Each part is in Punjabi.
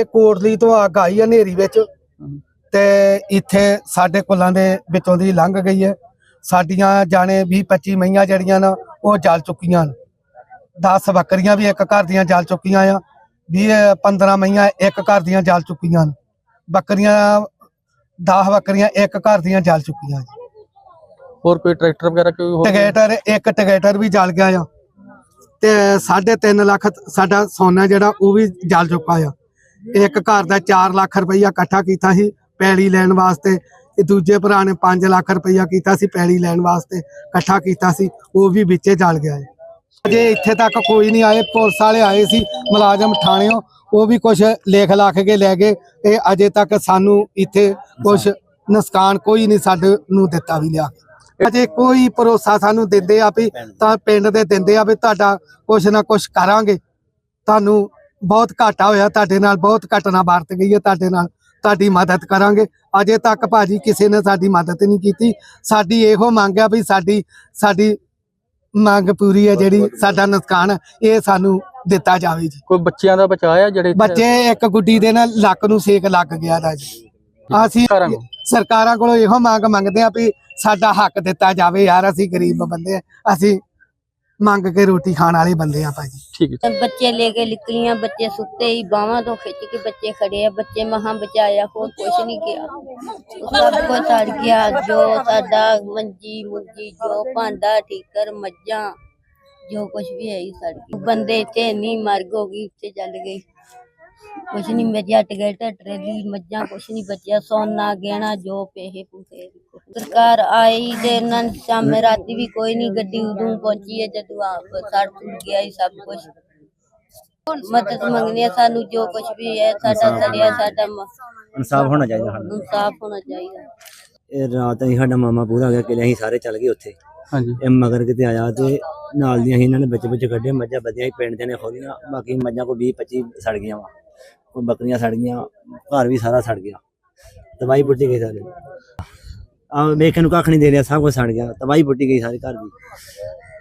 ਇਹ ਕੋਟਲੀ ਤੋਂ ਅੱਗ ਆਈ ਹੈ ਹਨੇਰੀ ਵਿੱਚ। ਤੇ ਇੱਥੇ ਸਾਡੇ ਕੁੱਲਾਂ ਦੇ ਵਿੱਚੋਂ ਦੀ ਲੰਘ ਗਈ ਹੈ। ਸਾਡੀਆਂ ਜਾਣੇ 20 25 ਮਈਆਂ ਜਿਹੜੀਆਂ ਨਾ ਉਹ ਜਲ ਚੁੱਕੀਆਂ ਨੇ। 10 ਬੱਕਰੀਆਂ ਵੀ ਇੱਕ ਘਰ ਦੀਆਂ ਜਲ ਚੁੱਕੀਆਂ ਆ। 20 15 ਮਈਆਂ ਇੱਕ ਘਰ ਦੀਆਂ ਜਲ ਚੁੱਕੀਆਂ ਨੇ। ਬੱਕਰੀਆਂ 10 ਬੱਕਰੀਆਂ ਇੱਕ ਘਰ ਦੀਆਂ ਜਲ ਚੁੱਕੀਆਂ ਨੇ। ਹੋਰ ਕੋਈ ਟਰੈਕਟਰ ਵਗੈਰਾ ਕੋਈ ਹੋਰ? ਟਿਕੇਟਰ ਇੱਕ ਟਿਕੇਟਰ ਵੀ ਜਲ ਗਿਆ ਆ। ਤੇ 3.5 ਲੱਖ ਸਾਡਾ ਸੋਨਾ ਜਿਹੜਾ ਉਹ ਵੀ ਜਲ ਚੁੱਕਾ ਆ। ਇੱਕ ਘਰ ਦਾ 4 ਲੱਖ ਰੁਪਈਆ ਇਕੱਠਾ ਕੀਤਾ ਸੀ ਪੈਲੀ ਲੈਣ ਵਾਸਤੇ ਤੇ ਦੂਜੇ ਭਰਾ ਨੇ 5 ਲੱਖ ਰੁਪਈਆ ਕੀਤਾ ਸੀ ਪੈਲੀ ਲੈਣ ਵਾਸਤੇ ਇਕੱਠਾ ਕੀਤਾ ਸੀ, ਉਹ ਵੀ ਵਿੱਚੇ ਜਲ ਗਿਆ ਹੈ ਅਜੇ ਇੱਥੇ ਤੱਕ ਕੋਈ ਨਹੀਂ ਆਏ, ਪੁਲਿਸ ਵਾਲੇ ਆਏ ਸੀ, ਮੁਲਾਜ਼ਮ ਥਾਣਿਓਂ, ਉਹ ਵੀ ਕੁਝ ਲੇਖ ਲੱਖ ਕੇ ਲੈ ਗਏ ਤੇ ਅਜੇ ਤੱਕ ਸਾਨੂੰ ਇੱਥੇ ਕੁਝ ਨੁਕਸਾਨ ਕੋਈ ਨਹੀਂ ਸਾਡੇ ਨੂੰ ਦਿੱਤਾ ਵੀ ਲਿਆ ਕੇ। ਅਜੇ ਕੋਈ ਭਰੋਸਾ ਸਾਨੂੰ ਦਿੰਦੇ ਆ ਵੀ ਤਾਂ ਪਿੰਡ ਦੇ ਦਿੰਦੇ ਆ ਵੀ ਤੁਹਾਡਾ ਕੁਛ ਨਾ ਕੁਛ ਕਰਾਂਗੇ, ਤੁਹਾਨੂੰ ਬਹੁਤ ਘਾਟਾ ਹੋਇਆ ਤੁਹਾਡੇ ਨਾਲ ਬਹੁਤ ਘਟਨਾ ਵਰਤ ਗਈ ਹੈ ਤੁਹਾਡੇ ਨਾਲ ਤੁਹਾਡੀ ਮਦਦ ਕਰਾਂਗੇ। ਅਜੇ ਤੱਕ ਭਾਜੀ ਕਿਸੇ ਨੇ ਸਾਡੀ ਮਦਦ ਨਹੀਂ ਕੀਤੀ। ਸਾਡੀ ਇਹੋ ਮੰਗ ਆ ਵੀ ਸਾਡੀ ਸਾਡੀ ਮੰਗ ਪੂਰੀ ਹੈ ਜਿਹੜੀ ਸਾਡਾ ਨੁਕਸਾਨ ਹੈ, ਇਹ ਸਾਨੂੰ ਦਿੱਤਾ ਜਾਵੇ ਜੀ। ਕੋਈ ਬੱਚਿਆਂ ਦਾ ਬਚਾਅ ਆ ਜਿਹੜੇ ਬੱਚੇ ਇੱਕ ਗੁੱਡੀ ਦੇ ਨਾਲ ਲੱਕ ਨੂੰ ਸੇਕ ਲੱਗ ਗਿਆ ਦਾ ਜੀ। ਅਸੀਂ। ਸਰਕਾਰਾਂ ਕੋਲੋਂ ਇਹੋ ਮੰਗ ਮੰਗਦੇ ਆ ਵੀ ਸਾਡਾ ਹੱਕ ਦਿੱਤਾ ਜਾਵੇ ਯਾਰ ਅਸੀਂ ਗਰੀਬ ਬੰਦੇ ਆ ਅਸੀਂ ਮੰਗ ਕੇ ਰੋਟੀ ਖਾਣ ਵਾਲੇ ਬੰਦੇ ਆ ਭਾਜੀ। ਠੀਕ ਹੈ ਬੱਚੇ ਲੈ ਕੇ ਨਿਕਲੀਆਂ ਬੱਚੇ ਸੁੱਤੇ ਹੀ ਬਾਹਾਂ ਤੋਂ ਖਿੱਚ ਕੇ ਬੱਚੇ ਖੜੇ ਆ ਬੱਚੇ ਮਹਾਂ ਬਚਾਇਆ ਹੋਰ ਕੁਛ ਨਹੀਂ ਗਿਆ ਸਭ ਕੁਝ ਸੜ ਗਿਆ ਜੋ ਸਾਡਾ ਮੰਜੀ ਮੁੰਜੀ ਜੋ ਭਾਂਡਾ ਠੀਕਰ ਮੱਝਾਂ ਜੋ ਕੁਛ ਵੀ ਹੈ ਹੀ ਸੜ ਗਿਆ। ਬੰਦੇ ਇੱਥੇ ਨਹੀਂ ਮਰਗ ਹੋ ਗਈ ਉੱਤੇ ਚੱਲ ਗਈ ਕੁਛ ਨਹੀਂ ਮੱਝਾਂ ਟਿਕਟ ਟਰੇਲੀ ਮੱਝਾਂ ਕੁਛ ਨਹੀਂ ਬਚਿਆ ਸੋਨਾ ਗਹਿਣਾ ਜੋ ਪੈਸੇ ਪੂਸੇ ਸਰਕਾਰ ਆਈ ਤੇ ਇਹਨਾਂ ਨੇ ਸ਼ਾਮੇ ਰਾਤੀ ਵੀ ਕੋਈ ਨਹੀਂ ਗੱਡੀ ਉਦੋਂ ਪਹੁੰਚੀ ਹੈ ਜਦੋਂ ਆਪ ਸੜ ਫੁੱਟ ਗਿਆ ਹੀ ਸਭ ਕੁਝ ਮਦਦ ਮੰਗਣੀ ਹੈ ਸਾਨੂੰ ਜੋ ਕੁਝ ਵੀ ਹੈ ਸਾਡਾ ਸੜਿਆ ਸਾਡਾ ਇਨਸਾਫ ਹੋਣਾ ਚਾਹੀਦਾ ਸਾਨੂੰ। ਇਨਸਾਫ ਹੋਣਾ ਚਾਹੀਦਾ। ਇਹ ਰਾਤ ਅਸੀਂ ਸਾਡਾ ਮਾਮਾ ਪੂਰਾ ਹੋ ਗਿਆ ਕਿ ਅਸੀਂ ਸਾਰੇ ਚੱਲ ਗਏ ਉੱਥੇ। ਹਾਂਜੀ। ਇਹ ਮਗਰ ਕਿਤੇ ਆਇਆ ਤੇ ਨਾਲ ਦੀਆਂ ਅਸੀਂ ਇਹਨਾਂ ਨੇ ਬੱਚੇ ਬੱਚੇ ਕੱਢੇ ਮੱਝਾਂ ਬੱਧੀਆਂ ਸੀ ਪਿੰਡ ਦੇ ਨੇ ਖੋਲੀਆਂ ਬਾਕੀ ਮੱਝਾਂ ਕੋ 20 25 ਸੜ ਗਈਆਂ ਵਾ। ਕੋਈ ਬੱਕਰੀਆਂ ਸੜ ਗਈਆਂ ਘਰ ਵੀ ਸਾਰਾ ਸੜ ਗਿਆ। ਤਬਾਈ ਪੁੱਟੀ ਗਈ ਸਾਰੇ। ਆ ਵੇਖਣ ਨੂੰ ਕੱਖ ਨਹੀਂ ਦੇ ਰਿਹਾ ਸਭ ਕੁਝ ਸੜ ਗਿਆ ਤਬਾਈ ਪੁੱਟੀ ਗਈ ਸਾਰੇ ਘਰ ਦੀ।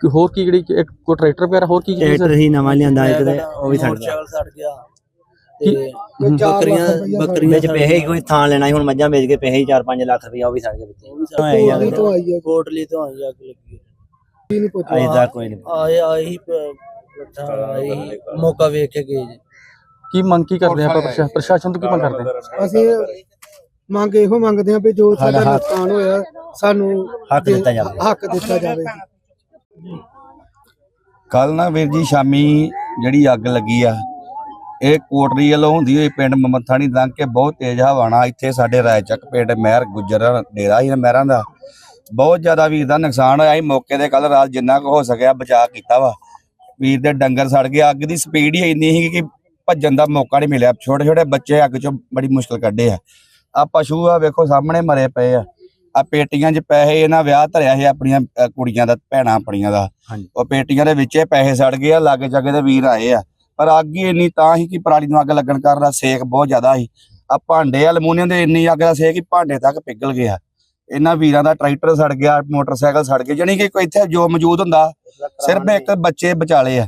ਕੋਈ ਹੋਰ ਕੀ ਜਿਹੜੀ ਇੱਕ ਕੋਈ ਟਰੈਕਟਰ ਵਗੈਰਾ ਹੋਰ ਕੀ ਕੀ ਟਰੈਕਟਰ ਹੀ ਨਵਾਂ ਲਿਆਂਦਾ ਇੱਕ ਤੇ ਉਹ ਵੀ ਸੜ ਗਿਆ। ਸੜ ਗਿਆ। ਕੀ- ਤੇ ਬੱਕਰੀਆਂ ਬੱਕਰੀਆਂ ਵਿੱਚ ਪੈਸੇ ਹੀ ਕੋਈ ਥਾਂ ਲੈਣਾ ਸੀ ਹੁਣ ਮੱਝਾਂ ਵੇਚ ਕੇ ਪੈਸੇ ਹੀ 4-5 ਲੱਖ ਰੁਪਇਆ ਉਹ ਵੀ ਸੜ ਗਏ ਵਿੱਚ। ਕੋਟਲੀ ਤੋਂ ਆਈ ਹੈ ਕੋਟਲੀ ਤੋਂ ਆਈ ਅੱਗ ਲੱਗੀ ਕੀ ਨਹੀਂ ਪੁੱਛਿਆ। ਅਜੇ ਤੱਕ ਕੋਈ ਨਹੀਂ। ਆਏ ਆਈ ਆਈ ਮੌਕਾ ਵੇਖ ਕੇ ਗਏ। ਜੀ ਕੀ ਮੰਗ ਕੀ ਕਰਦੇ ਆਪਾਂ ਪ੍ਰਸ਼ਾ- ਪ੍ਰਸ਼ਾਸਨ ਤੋਂ ਕੀ ਮੰਗ ਕਰਦੇ ਆ? ਅਸੀਂ ਮੰਗ ਇਹੋ ਮੰਗਦੇ ਆ ਵੀ ਜੋ ਸਾਡਾ ਨੁਕਸਾਨ ਹੋਇਆ ਸਾਨੂੰ ਹੱਕ ਦਿੱਤਾ ਜਾਵੇ। ਹੱਕ ਦਿੱਤਾ ਜਾਵੇ। ਕੱਲ ਨਾ ਵੀਰ ਜੀ ਸ਼ਾਮੀ ਜਿਹੜੀ ਅੱਗ ਲੱਗੀ ਆ ਇਹ ਕੋਟਰੀ ਵੱਲੋਂ ਹੁੰਦੀ ਹੋਈ ਪਿੰਡ ਮਮਥਾਣੀ ਲੰਘ ਕੇ ਬਹੁਤ ਤੇਜ਼ ਹਵਾਣਾ ਇੱਥੇ ਸਾਡੇ ਰਾਇਚੱਕ ਪਿੰਡ ਮਹਿਰ ਗੁੱਜਰ ਡੇਰਾ ਹੀ ਮਹਿਰਾਂ ਦਾ। ਬਹੁਤ ਜ਼ਿਆਦਾ ਵੀਰ ਦਾ ਨੁਕਸਾਨ ਹੋਇਆ ਸੀ ਮੌਕੇ ਤੇ ਕੱਲ ਰਾਤ ਜਿੰਨਾ ਕੁ ਹੋ ਸਕਿਆ ਬਚਾਅ ਕੀਤਾ ਵਾ। ਵੀਰ ਦੇ ਡੰਗਰ ਸੜ ਗਏ ਅੱਗ ਦੀ ਸਪੀਡ ਹੀ ਇੰਨੀ ਸੀ ਕਿ ਭੱਜਣ ਦਾ ਮੌਕਾ ਨਹੀਂ ਮਿਲਿਆ। ਛੋਟੇ ਛੋਟੇ ਬੱਚੇ ਅੱਗ ਚੋਂ ਬੜੀ ਮੁਸ਼ਕਲ ਕੱਢੇ ਆ। ਆ ਪਸ਼ੂ ਆ ਵੇਖੋ ਸਾਹਮਣੇ ਮਰੇ ਪਏ ਆ। ਆ ਪੇਟੀਆਂ 'ਚ ਪੈਸੇ ਇਹਨਾਂ ਵਿਆਹ ਧਰਿਆ ਸੀ ਆਪਣੀਆਂ ਅ, ਕੁੜੀਆਂ ਦਾ ਭੈਣਾਂ ਆਪਣੀਆਂ ਦਾ। ਉਹ ਪੇਟੀਆਂ ਦੇ ਵਿੱਚੇ ਪੈਸੇ ਸੜ ਗਏ ਆ ਲਾਗੇ ਜਾਗੇ ਦੇ ਵੀਰ ਆਏ ਆ। ਪਰ ਅੱਗ ਹੀ ਇੰਨੀ ਤਾਂ ਹੀ ਕਿ ਪਰਾਲੀ ਨੂੰ ਅੱਗ ਲੱਗਣ ਕਾਰਨ ਦਾ ਸੇਕ ਬਹੁਤ ਜ਼ਿਆਦਾ ਸੀ। ਆ ਭਾਂਡੇ ਅਲਮੂਨੀਅਮ ਦੇ ਇੰਨੀ ਅੱਗ ਦਾ ਸੇਕ ਕਿ ਭਾਂਡੇ ਤੱਕ ਪਿਘਲ ਗਿਆ। ਇਹਨਾਂ ਵੀਰਾਂ ਦਾ ਟਰੈਕਟਰ ਸੜ ਗਿਆ ਮੋਟਰਸਾਈਕਲ ਸੜ ਗਏ ਜਾਣੀ ਕਿ ਕੋਈ ਇੱਥੇ ਜੋ ਮੌਜੂਦ ਹੁੰਦਾ ਸਿਰਫ ਇੱਕ ਬੱਚੇ ਬਚਾਲੇ ਆ।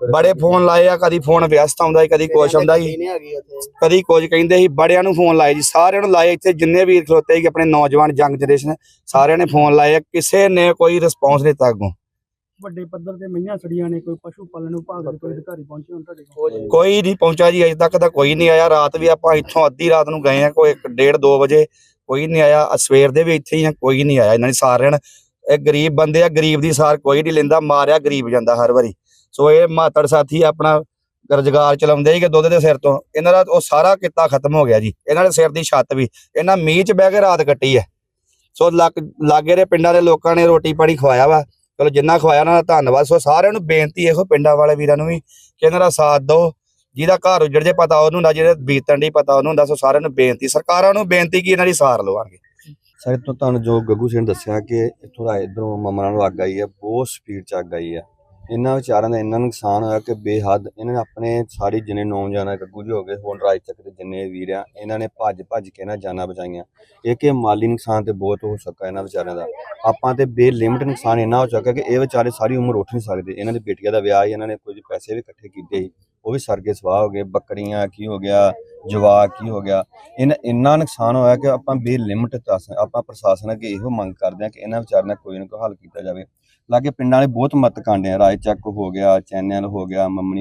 ਬੜੇ ਫੋਨ ਲਾਏ ਆ ਕਦੀ ਫੋਨ ਵਿਅਸਤ ਆਉਂਦਾ ਸੀ ਕਦੀ ਕੁਛ ਆਉਂਦਾ ਸੀ। ਕਦੀ ਕੁਝ ਕਹਿੰਦੇ ਸੀ ਬੜਿਆਂ ਨੂੰ ਫੋਨ ਲਾਏ ਜੀ ਸਾਰਿਆਂ ਨੂੰ ਲਾਏ ਇੱਥੇ ਜਿੰਨੇ ਵੀਰ ਖਲੋਤੇ ਸੀ ਆਪਣੇ ਨੌਜਵਾਨ ਯੰਗ ਜਨਰੇਸ਼ਨ ਸਾਰਿਆਂ ਨੇ ਫੋਨ ਲਾਏ ਆ, ਕਿਸੇ ਨੇ ਕੋਈ ਰਿਸਪੌਂਸ ਨਹੀਂ ਦਿੱਤਾ ਅੱਗੋਂ। ਵੱਡੇ ਪੱਧਰ ਤੇ ਮਈਆਂ ਸੜੀਆਂ ਨੇ ਕੋਈ ਪਸ਼ੂ ਪਾਲਣ ਵਿਭਾਗ ਦੇ ਕੋਈ ਅਧਿਕਾਰੀ ਪਹੁੰਚੇ ਹੁਣ ਤੁਹਾਡੇ ਕੋਲ। ਕੋਈ ਨਹੀਂ। ਪਹੁੰਚਾ ਜੀ ਅਜੇ ਤੱਕ ਤਾਂ ਕੋਈ ਨਹੀਂ ਆਇਆ ਰਾਤ ਵੀ ਆਪਾਂ ਇੱਥੋਂ ਅੱਧੀ ਰਾਤ ਨੂੰ ਗਏ ਆ ਕੋਈ 1:30 2 ਵਜੇ ਕੋਈ ਨਹੀਂ ਆਇਆ ਸਵੇਰ ਦੇ ਵੀ ਇੱਥੇ ਹੀ ਆ ਕੋਈ ਨਹੀਂ ਆਇਆ ਇਹਨਾਂ ਨੇ ਸਾਰਿਆਂ ਨੇ ਇਹ ਗਰੀਬ ਬੰਦੇ ਆ ਗਰੀਬ ਦੀ ਸਾਰ ਕੋਈ ਨਹੀਂ ਲੈਂਦਾ ਮਾਰਿਆ ਗਰੀਬ ਜਾਂਦਾ ਹਰ ਵਾਰੀ। ਸੋ ਇਹ ਮਾਤੜ ਸਾਥੀ ਆਪਣਾ ਰੁਜ਼ਗਾਰ ਚਲਾਉਂਦੇ ਸੀਗੇ ਦੁੱਧ ਦੇ ਸਿਰ ਤੋਂ। ਇਹਨਾਂ ਦਾ ਉਹ ਸਾਰਾ ਕਿੱਤਾ ਖਤਮ ਹੋ ਗਿਆ ਜੀ। ਇਹਨਾਂ ਦੇ ਸਿਰ ਦੀ ਛੱਤ ਵੀ। ਇਹਨਾਂ ਮੀਂਹ 'ਚ ਬਹਿ ਕੇ ਰਾਤ ਕੱਟੀ ਹੈ। ਸੋ ਲਾਗੇ ਦੇ ਪਿੰਡਾਂ ਦੇ ਲੋਕਾਂ ਨੇ ਰੋਟੀ ਪਾਣੀ ਖਵਾਇਆ ਵਾ। ਚਲੋ ਜਿੰਨਾ ਖਵਾਇਆ ਉਹਨਾਂ ਦਾ ਧੰਨਵਾਦ। ਸੋ ਸਾਰਿਆਂ ਨੂੰ ਬੇਨਤੀ ਇਹੋ ਪਿੰਡਾਂ ਵਾਲੇ ਵੀਰਾਂ ਨੂੰ ਵੀ ਕਿ ਇਹਨਾਂ ਦਾ ਸਾਥ ਦਿਓ। ਜਿਹਦਾ ਘਰ ਉਜੜ ਜੇ ਪਤਾ ਉਹਨੂੰ ਹੁੰਦਾ ਜਿਹੜੇ ਬੀਤਣ ਦੀ ਪਤਾ ਉਹਨੂੰ ਹੁੰਦਾ। ਸੋ ਸਾਰਿਆਂ ਨੂੰ ਬੇਨਤੀ, ਸਰਕਾਰਾਂ ਨੂੰ ਬੇਨਤੀ ਕੀ ਇਹਨਾਂ ਦੀ ਸਾਰ ਲਵਾਂਗੇ। ਸਰ ਤੋਂ ਤੁਹਾਨੂੰ ਜੋ ਗੱਗੂ ਸਿੰਘ ਨੇ ਦੱਸਿਆ ਕਿ ਇੱਥੋਂ ਦਾ ਇਧਰੋਂ ਮਮਰਾਂ ਨੂੰ ਅੱਗ ਆਈ ਹੈ, ਬਹੁਤ ਸਪੀਡ ਚ ਅੱਗ ਆਈ ਹੈ। ਇਹਨਾਂ ਵਿਚਾਰਾਂ ਦਾ ਇੰਨਾ ਨੁਕਸਾਨ ਹੋਇਆ ਕਿ ਬੇਹੱਦ ਇਹਨਾਂ ਨੇ ਆਪਣੇ ਸਾਰੀ ਜਿੰਨੇ ਨੌਜਵਾਨ ਆ, ਗੱਗੂ ਜੀ ਹੋ ਗਏ ਹੁਣ ਰਾਜ ਤੱਕ ਦੇ ਜਿੰਨੇ ਵੀਰ ਆ ਇਹਨਾਂ ਨੇ ਭੱਜ ਭੱਜ ਕੇ ਇਹਨਾਂ ਜਾਨਾਂ ਬਚਾਈਆਂ। ਇਹ ਕਿ ਮਾਲੀ ਨੁਕਸਾਨ ਤੇ ਬਹੁਤ ਹੋ ਸਕਾ ਇਹਨਾਂ ਵਿਚਾਰਿਆਂ ਦਾ। ਆਪਾਂ ਤੇ ਬੇਲਿਮਟ ਨੁਕਸਾਨ ਇੰਨਾ ਹੋ ਚੁੱਕਾ ਕਿ ਇਹ ਵਿਚਾਰੇ ਸਾਰੀ ਉਮਰ ਉੱਠ ਨਹੀਂ ਸਕਦੇ। ਇਹਨਾਂ ਦੀ ਬੇਟੀਆਂ ਦਾ ਵਿਆਹ ਹੀ ਇਹਨਾਂ ਨੇ ਕੁਝ ਪੈਸੇ ਵੀ ਇਕੱਠੇ ਕੀਤੇ ਸੀ। ਉਹ ਵੀ ਸਰ ਸਵਾਹ ਹੋ ਗਏ ਬੱਕਰੀਆਂ ਕੀ ਹੋ ਗਿਆ ਜਵਾਕ ਕੀ ਹੋ ਗਿਆ। ਇਹਨਾਂ ਇੰਨਾ ਨੁਕਸਾਨ ਹੋਇਆ ਕਿ ਆਪਾਂ ਬੇਲਿਮਟ ਦੱਸ ਆਪਾਂ ਪ੍ਰਸ਼ਾਸਨ ਅੱਗੇ ਇਹੋ ਮੰਗ ਕਰਦੇ ਹਾਂ ਕਿ ਇਹਨਾਂ ਵਿਚਾਰਿਆਂ ਦਾ ਕੋਈ ਨਾ ਕੋਈ ਹੱਲ ਕੀਤਾ ਜਾਵੇ। ਲਾਗੇ ਪਿੰਡਾਂ ਵਾਲੇ ਬਹੁਤ ਮਤ ਕਾਂਡੇ ਆ ਰਾਏ ਚੱਕ ਹੋ ਗਿਆ, ਚੈਨਲ ਹੋ ਗਿਆ, ਮੰਮਣੀ